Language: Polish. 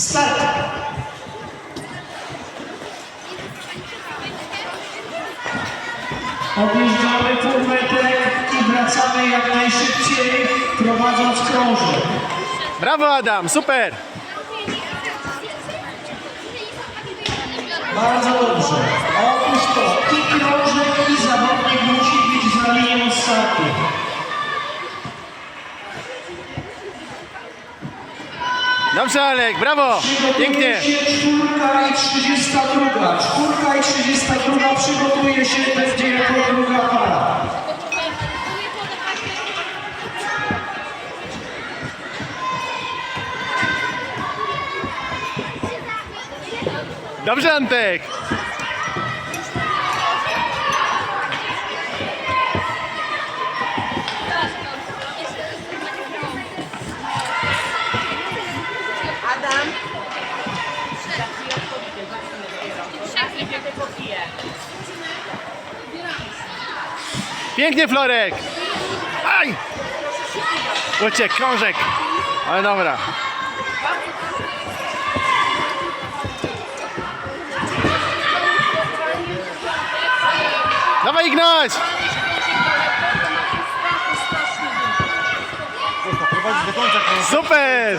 Start! Odjeżdżamy półmetek i wracamy jak najszybciej, prowadząc krążek. Brawo Adam, super! Bardzo dobrze. Dobrze Alek, brawo! Pięknie! Czwórka i 32. Czwórka i 32 przygotuje się, będzie jako druga para. Dobrze Antek! Pięknie Florek! Aj! Uciek, krążek! Ale dobra. Dawaj Ignaś! Super!